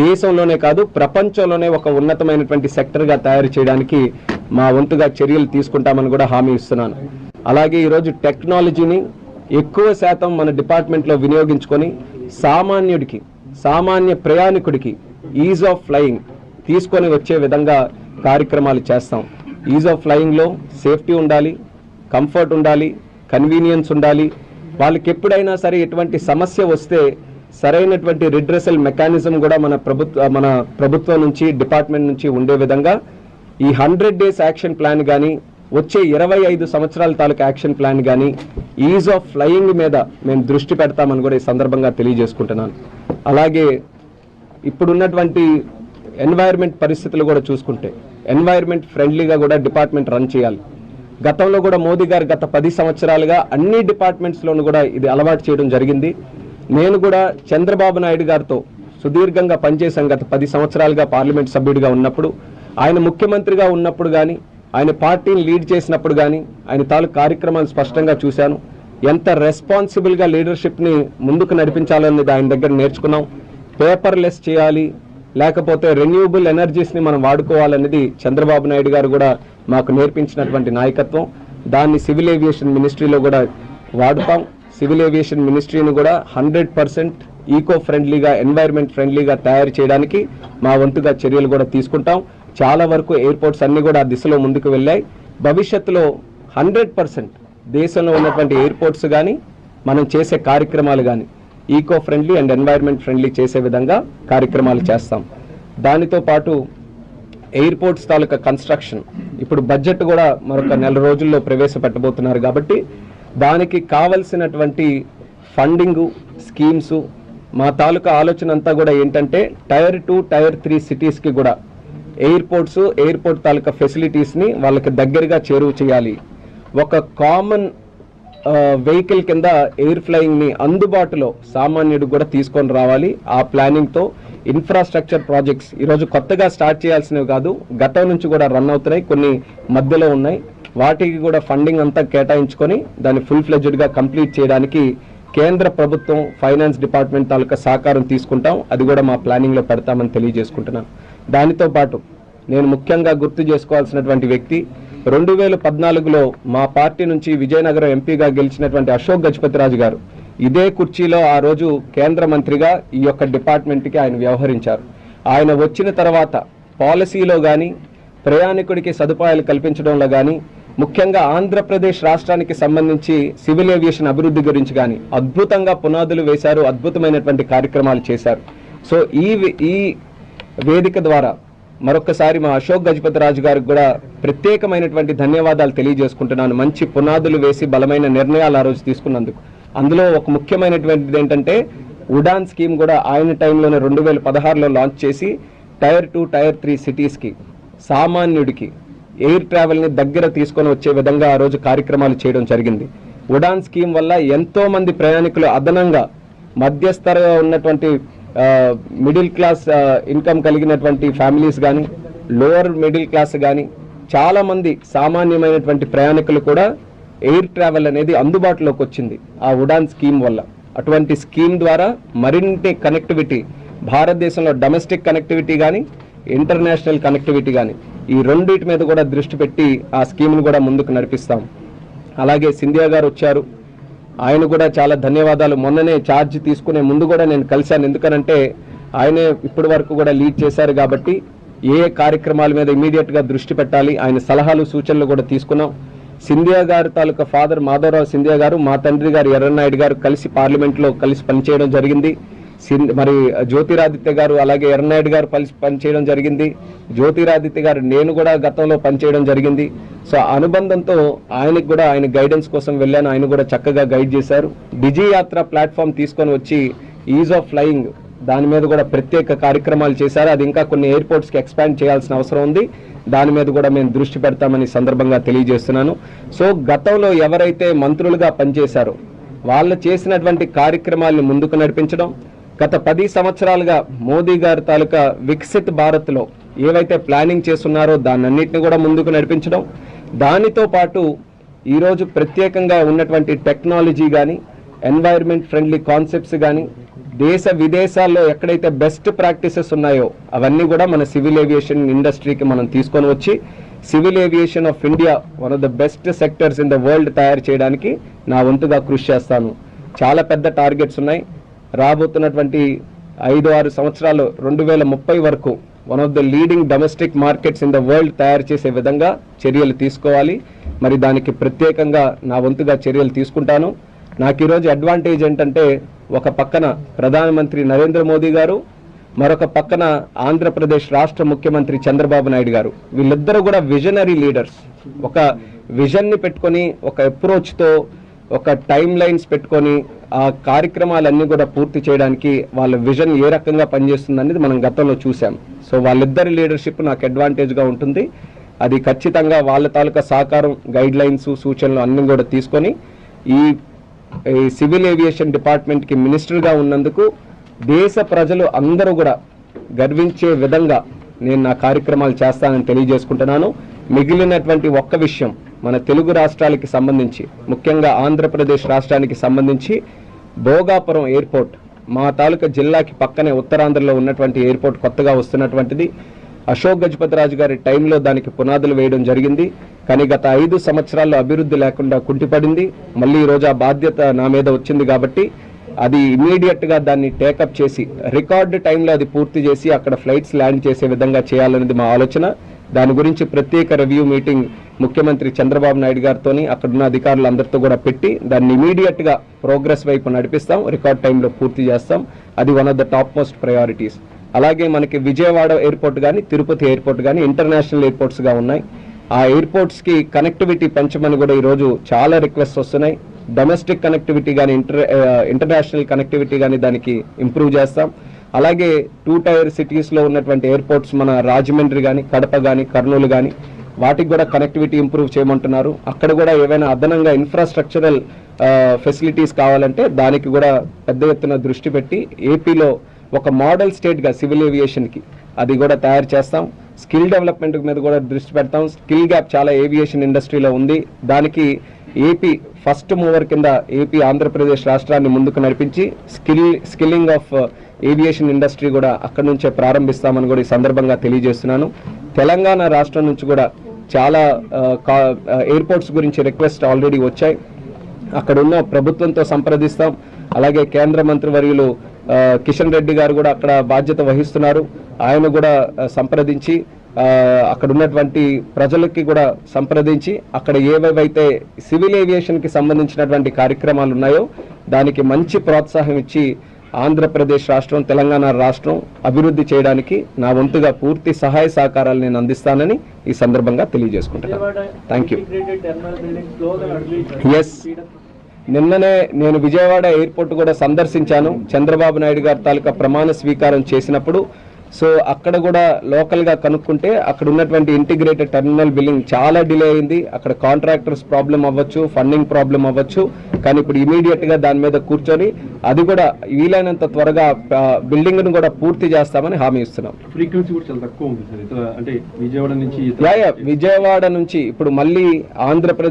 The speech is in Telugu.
దేశంలోనే కాదు ప్రపంచంలోనే ఒక ఉన్నతమైనటువంటి సెక్టర్గా తయారు చేయడానికి మా వంతుగా చర్యలు తీసుకుంటామని కూడా హామీ ఇస్తున్నాను. అలాగే ఈరోజు టెక్నాలజీని ఎక్కువ శాతం మన డిపార్ట్మెంట్లో వినియోగించుకొని సామాన్యుడికి సామాన్య ప్రయాణికుడికి ఈజ్ ఆఫ్ ఫ్లయింగ్ తీసుకొని వచ్చే విధంగా కార్యక్రమాలు చేస్తాం. ఈజ్ ఆఫ్ ఫ్లయింగ్లో సేఫ్టీ ఉండాలి కంఫర్ట్ ఉండాలి కన్వీనియన్స్ ఉండాలి. వాళ్ళకి ఎప్పుడైనా సరే ఎటువంటి సమస్య వస్తే సరైనటువంటి రిడ్రెసల్ మెకానిజం కూడా మన ప్రభుత్వ మన ప్రభుత్వం నుంచి డిపార్ట్మెంట్ నుంచి ఉండే విధంగా ఈ హండ్రెడ్ డేస్ యాక్షన్ ప్లాన్ కానీ వచ్చే ఇరవై ఐదు సంవత్సరాల తాలూకా యాక్షన్ ప్లాన్ కానీ ఈజ్ ఆఫ్ ఫ్లయింగ్ మీద మేము దృష్టి పెడతామని కూడా ఈ సందర్భంగా తెలియజేసుకుంటున్నాను. అలాగే ఇప్పుడున్నటువంటి ఎన్వైర్న్మెంట్ పరిస్థితులు కూడా చూసుకుంటే ఎన్వైర్న్మెంట్ ఫ్రెండ్లీగా కూడా డిపార్ట్మెంట్ రన్ చేయాలి. గతంలో కూడా మోదీ గారు గత పది సంవత్సరాలుగా అన్ని డిపార్ట్మెంట్స్లోనూ కూడా ఇది అలవాటు చేయడం జరిగింది. నేను కూడా చంద్రబాబు నాయుడు గారితో సుదీర్ఘంగా పనిచేశాం గత పది సంవత్సరాలుగా పార్లమెంట్ సభ్యుడిగా ఉన్నప్పుడు ఆయన ముఖ్యమంత్రిగా ఉన్నప్పుడు కానీ ఆయన పార్టీని లీడ్ చేసినప్పుడు కానీ ఆయన తాలూకు కార్యక్రమాలు స్పష్టంగా చూశాను. ఎంత రెస్పాన్సిబుల్గా లీడర్షిప్ని ముందుకు నడిపించాలనేది ఆయన దగ్గర నేర్చుకున్నాం. పేపర్లెస్ చేయాలి లేకపోతే రెన్యూబుల్ ఎనర్జీస్ని మనం వాడుకోవాలనేది చంద్రబాబు నాయుడు గారు కూడా మాకు నేర్పించినటువంటి నాయకత్వం. దాన్ని సివిల్ ఏవియేషన్ మినిస్ట్రీలో కూడా వాడుతాం. సివిల్ ఏవియేషన్ మినిస్ట్రీని కూడా హండ్రెడ్ పర్సెంట్ ఈకో ఫ్రెండ్లీగా ఎన్వైర్న్మెంట్ ఫ్రెండ్లీగా తయారు చేయడానికి మా వంతుగా చర్యలు కూడా తీసుకుంటాం. చాలా వరకు ఎయిర్పోర్ట్స్ అన్నీ కూడా ఆ దిశలో ముందుకు వెళ్ళాయి. భవిష్యత్తులో హండ్రెడ్ పర్సెంట్ దేశంలో ఉన్నటువంటి ఎయిర్పోర్ట్స్ కానీ మనం చేసే కార్యక్రమాలు కానీ eco friendly and environment friendly చేసే విధంగా కార్యక్రమాలు చేస్తాం. దానితో పాటు ఎయిర్పోర్ట్స్ తాలూకా కన్స్ట్రక్షన్. ఇప్పుడు బడ్జెట్ కూడా మరొక నెల రోజుల్లో ప్రవేశపెట్టబోతున్నారు కాబట్టి దానికి కావలసినటువంటి ఫండింగు స్కీమ్స్ మా తాలూకా ఆలోచన అంతా కూడా ఏంటంటే టైర్ టూ టైర్ త్రీ సిటీస్కి కూడా ఎయిర్పోర్ట్స్ ఎయిర్పోర్ట్ తాలూకా ఫెసిలిటీస్ని వాళ్ళకి దగ్గరగా చేరువ చేయాలి. ఒక కామన్ వెహికల్ కింద ఎయిర్ ఫ్లయింగ్ని అందుబాటులో సామాన్యుడు కూడా తీసుకొని రావాలి. ఆ ప్లానింగ్తో ఇన్ఫ్రాస్ట్రక్చర్ ప్రాజెక్ట్స్ ఈరోజు కొత్తగా స్టార్ట్ చేయాల్సినవి కాదు గతం నుంచి కూడా రన్ అవుతున్నాయి కొన్ని మధ్యలో ఉన్నాయి. వాటికి కూడా ఫండింగ్ అంతా కేటాయించుకొని దాన్ని ఫుల్ ఫ్లెడ్జ్డ్గా కంప్లీట్ చేయడానికి కేంద్ర ప్రభుత్వం ఫైనాన్స్ డిపార్ట్మెంట్ తాలూకా సహకారం తీసుకుంటాం. అది కూడా మా ప్లానింగ్లో పెడతామని తెలియజేసుకుంటున్నాను దానితో పాటు నేను ముఖ్యంగా గుర్తు చేసుకోవాల్సినటువంటి వ్యక్తి రెండు వేల పద్నాలుగులో మా పార్టీ నుంచి విజయనగరం ఎంపీగా గెలిచినటువంటి అశోక్ గజపతిరాజు గారు. ఇదే కుర్చీలో ఆ రోజు కేంద్ర మంత్రిగా ఈ యొక్క డిపార్ట్మెంట్కి ఆయన వ్యవహరించారు. ఆయన వచ్చిన తర్వాత పాలసీలో కానీ ప్రయాణికుడికి సదుపాయాలు కల్పించడంలో కానీ ముఖ్యంగా ఆంధ్రప్రదేశ్ రాష్ట్రానికి సంబంధించి సివిల్ ఏవియేషన్ అభివృద్ధి గురించి కానీ అద్భుతంగా పునాదులు వేశారు అద్భుతమైనటువంటి కార్యక్రమాలు చేశారు. సో ఈ ఈ వేదిక ద్వారా మరొకసారి మా అశోక్ గజపతి రాజు గారికి కూడా ప్రత్యేకమైనటువంటి ధన్యవాదాలు తెలియజేసుకుంటున్నాను. మంచి పునాదులు వేసి బలమైన నిర్ణయాలు ఆ రోజు తీసుకున్నందుకు. అందులో ఒక ముఖ్యమైనటువంటిది ఏంటంటే ఉడాన్ స్కీమ్ కూడా ఆయన టైంలోనే రెండు వేల పదహారులో లాంచ్ చేసి టైర్ టూ టైర్ త్రీ సిటీస్కి సామాన్యుడికి ఎయిర్ ట్రావెల్ని దగ్గర తీసుకొని వచ్చే విధంగా ఆ రోజు కార్యక్రమాలు చేయడం జరిగింది. ఉడాన్ స్కీమ్ వల్ల ఎంతో మంది ప్రయాణికులు అదనంగా మధ్యస్థరగా ఉన్నటువంటి మిడిల్ క్లాస్ ఇన్కమ్ కలిగినటువంటి ఫ్యామిలీస్ కానీ లోవర్ మిడిల్ క్లాస్ కానీ చాలామంది సామాన్యమైనటువంటి ప్రయాణికులు కూడా ఎయిర్ ట్రావెల్ అనేది అందుబాటులోకి వచ్చింది ఆ ఉడాన్ స్కీమ్ వల్ల. అటువంటి స్కీమ్ ద్వారా మరిన్ని కనెక్టివిటీ భారతదేశంలో డొమెస్టిక్ కనెక్టివిటీ కానీ ఇంటర్నేషనల్ కనెక్టివిటీ కానీ ఈ రెండింటి మీద కూడా దృష్టి పెట్టి ఆ స్కీమ్ను కూడా ముందుకు నడిపిస్తాం. అలాగే సింధియా గారు వచ్చారు. ఆయన కూడా చాలా ధన్యవాదాలు. మొన్ననే ఛార్జ్ తీసుకునే ముందు కూడా నేను కలిశాను. ఎందుకనంటే ఆయనే ఇప్పటి వరకు కూడా లీడ్ చేశారు కాబట్టి ఏ కార్యక్రమాల మీద ఇమీడియట్గా దృష్టి పెట్టాలి ఆయన సలహాలు సూచనలు కూడా తీసుకున్నాం. సింధియా గారు తాలూకా ఫాదర్ మాధవరావు సింధియా గారు మా తండ్రి గారు ఎర్రనాయుడు గారు కలిసి పార్లమెంట్లో కలిసి పనిచేయడం జరిగింది. మరి జ్యోతిరాదిత్య గారు అలాగే ఎర్రనాయుడు గారు కలిసి పనిచేయడం జరిగింది. జ్యోతిరాదిత్య గారు నేను కూడా గతంలో పనిచేయడం జరిగింది. సో ఆ అనుబంధంతో ఆయనకు కూడా ఆయన గైడెన్స్ కోసం వెళ్ళాను. ఆయన కూడా చక్కగా గైడ్ చేశారు. డిజీ యాత్ర ప్లాట్ఫామ్ తీసుకొని వచ్చి ఈజ్ ఆఫ్ ఫ్లయింగ్ దాని మీద కూడా ప్రత్యేక కార్యక్రమాలు చేశారు. అది ఇంకా కొన్ని ఎయిర్పోర్ట్స్కి ఎక్స్పాండ్ చేయాల్సిన అవసరం ఉంది. దాని మీద కూడా మేము దృష్టి పెడతామని సందర్భంగా తెలియజేస్తున్నాను. సో గతంలో ఎవరైతే మంత్రులుగా పనిచేశారో వాళ్ళు చేసినటువంటి కార్యక్రమాల్ని ముందుకు నడిపించడం గత పది సంవత్సరాలుగా మోదీ గారి తాలూకా వికసిత్ భారత్లో ఏవైతే ప్లానింగ్ చేస్తున్నారో దాన్నన్నింటిని కూడా ముందుకు నడిపించడం. దానితో పాటు ఈరోజు ప్రత్యేకంగా ఉన్నటువంటి టెక్నాలజీ కానీ ఎన్వైర్న్మెంట్ ఫ్రెండ్లీ కాన్సెప్ట్స్ కానీ దేశ విదేశాల్లో ఎక్కడైతే బెస్ట్ ప్రాక్టీసెస్ ఉన్నాయో అవన్నీ కూడా మన సివిల్ ఏవియేషన్ ఇండస్ట్రీకి మనం తీసుకొని వచ్చి civil aviation of India one of the best sectors in the world తయారు చేయడానికి నా వంతుగా కృషి చేస్తాను. చాలా పెద్ద టార్గెట్స్ ఉన్నాయి. రాబోతున్నటువంటి ఐదు ఆరు సంవత్సరాలు రెండు వేల ముప్పై వరకు one of the leading domestic markets in the world తయారు చేసే విధంగా చర్యలు తీసుకోవాలి. మరి దానికి ప్రత్యేకంగా నా వంతుగా చర్యలు తీసుకుంటాను. నాకు ఈరోజు అడ్వాంటేజ్ ఏంటంటే ఒక పక్కన ప్రధానమంత్రి నరేంద్ర మోదీ గారు మరొక పక్కన ఆంధ్రప్రదేశ్ రాష్ట్ర ముఖ్యమంత్రి చంద్రబాబు నాయుడు గారు. వీళ్ళిద్దరూ కూడా విజనరీ లీడర్స్ ఒక విజన్ని పెట్టుకొని ఒక అప్రోచ్తో ఒక టైం లైన్స్ పెట్టుకొని ఆ కార్యక్రమాలన్నీ కూడా పూర్తి చేయడానికి వాళ్ళ విజన్ ఏ రకంగా పనిచేస్తుంది అనేది మనం గతంలో చూసాం సో వాళ్ళిద్దరి లీడర్షిప్ నాకు అడ్వాంటేజ్గా ఉంటుంది. అది ఖచ్చితంగా వాళ్ళ తాలూకా సహకారం గైడ్ లైన్స్ సూచనలు అన్నీ కూడా తీసుకొని ఈ సివిల్ ఏవియేషన్ డిపార్ట్మెంట్కి మినిస్టర్గా ఉన్నందుకు దేశ ప్రజలు అందరూ కూడా గర్వించే విధంగా నేను నా కార్యక్రమాలు చేస్తానని తెలియజేసుకుంటున్నాను. మిగిలినటువంటి ఒక్క విషయం మన తెలుగు రాష్ట్రాలకి సంబంధించి ముఖ్యంగా ఆంధ్రప్రదేశ్ రాష్ట్రానికి సంబంధించి భోగాపురం ఎయిర్పోర్ట్ మా తాలూకా జిల్లాకి పక్కనే ఉత్తరాంధ్రలో ఉన్నటువంటి ఎయిర్పోర్ట్ కొత్తగా వస్తున్నటువంటిది. అశోక్ గజపతిరాజు గారి టైంలో దానికి పునాదులు వేయడం జరిగింది. కానీ గత ఐదు సంవత్సరాల్లో అభివృద్ధి లేకుండా కుంటిపడింది. మళ్ళీ ఈరోజు ఆ బాధ్యత నా మీద వచ్చింది కాబట్టి అది ఇమీడియట్గా దాన్ని టేకప్ చేసి రికార్డు టైంలో అది పూర్తి చేసి అక్కడ ఫ్లైట్స్ ల్యాండ్ చేసే విధంగా చేయాలనేది మా ఆలోచన. దాని గురించి ప్రత్యేక రివ్యూ మీటింగ్ ముఖ్యమంత్రి చంద్రబాబు నాయుడు గారితో అక్కడున్న అధికారులందరితో కూడా పెట్టి దాన్ని ఇమీడియట్గా ప్రోగ్రెస్ వైపు నడిపిస్తాం. రికార్డ్ టైంలో పూర్తి చేస్తాం. అది one of the top most priorities అలాగే మనకి విజయవాడ ఎయిర్పోర్ట్ కానీ తిరుపతి ఎయిర్పోర్ట్ కానీ ఇంటర్నేషనల్ ఎయిర్పోర్ట్స్గా ఉన్నాయి. ఆ ఎయిర్పోర్ట్స్కి కనెక్టివిటీ పెంచమని కూడా ఈరోజు చాలా రిక్వెస్ట్ వస్తున్నాయి. డొమెస్టిక్ కనెక్టివిటీ కానీ ఇంటర్ ఇంటర్నేషనల్ కనెక్టివిటీ కానీ దానికి ఇంప్రూవ్ చేస్తాం. అలాగే టూ టైర్ సిటీస్లో ఉన్నటువంటి ఎయిర్పోర్ట్స్ మన రాజమండ్రి కానీ కడప కానీ కర్నూలు కానీ వాటికి కూడా కనెక్టివిటీ ఇంప్రూవ్ చేయమంటున్నారు. అక్కడ కూడా ఏవైనా అదనంగా ఇన్ఫ్రాస్ట్రక్చరల్ ఫెసిలిటీస్ కావాలంటే దానికి కూడా పెద్ద ఎత్తున దృష్టి పెట్టి ఏపీలో ఒక మోడల్ స్టేట్గా సివిల్ ఏవియేషన్కి అది కూడా తయారు చేస్తాం. స్కిల్ డెవలప్మెంట్ మీద కూడా దృష్టి పెడతాం. స్కిల్ గ్యాప్ చాలా ఏవియేషన్ ఇండస్ట్రీలో ఉంది. దానికి ఏపీ ఫస్ట్ మూవర్ కింద ఏపీ ఆంధ్రప్రదేశ్ రాష్ట్రాన్ని ముందుకు నడిపించి skill skilling of aviation industry కూడా అక్కడ నుంచే ప్రారంభిస్తామని కూడా ఈ సందర్భంగా తెలియజేస్తున్నాను. తెలంగాణ రాష్ట్రం నుంచి కూడా చాలా ఎయిర్పోర్ట్స్ గురించి రిక్వెస్ట్ ఆల్రెడీ వచ్చాయి. అక్కడ ఉన్న ప్రభుత్వంతో సంప్రదిస్తాం. అలాగే కేంద్ర మంత్రివర్యులు కిషన్ రెడ్డి గారు కూడా అక్కడ బాధ్యత వహిస్తున్నారు. ఆయన కూడా సంప్రదించి అక్కడ ఉన్నటువంటి ప్రజలకి కూడా సంప్రదించి అక్కడ ఏవేవైతే సివిల్ ఏవియేషన్కి సంబంధించినటువంటి కార్యక్రమాలు ఉన్నాయో దానికి మంచి ప్రోత్సాహం ఇచ్చి ఆంధ్రప్రదేశ్ రాష్ట్రం తెలంగాణ రాష్ట్రం అభివృద్ధి చేయడానికి నా వంతుగా పూర్తి సహాయ సహకారాలు నేను అందిస్తానని ఈ సందర్భంగా తెలియజేసుకుంటున్నాను థ్యాంక్ యూ ఎస్ నిన్ననే నేను విజయవాడ ఎయిర్పోర్ట్ కూడా సందర్శించాను. చంద్రబాబు నాయుడు గారి తాలూకా ప్రమాణ స్వీకారం చేసినప్పుడు సో అక్కడ కూడా లోకల్గా కనుక్కుంటే అక్కడ ఉన్నటువంటి ఇంటిగ్రేటెడ్ టెర్మినల్ బిల్డింగ్ చాలా డిలే అయింది. అక్కడ కాంట్రాక్టర్స్ ప్రాబ్లం అవ్వచ్చు ఫండింగ్ ప్రాబ్లం అవ్వచ్చు. కానీ ఇప్పుడు ఇమీడియట్గా దాని మీద కూర్చొని అది కూడా వీలైనంత త్వరగా బిల్డింగ్ను కూడా పూర్తి చేస్తామని హామీ ఇస్తున్నాం. ఫ్రీక్వెన్సీ కూడా చాలా తక్కువ ఉంది సార్. ఇతర అంటే విజయవాడ నుంచి విజయవాడ నుంచి ఇప్పుడు మళ్ళీ ఆంధ్రప్రదేశ్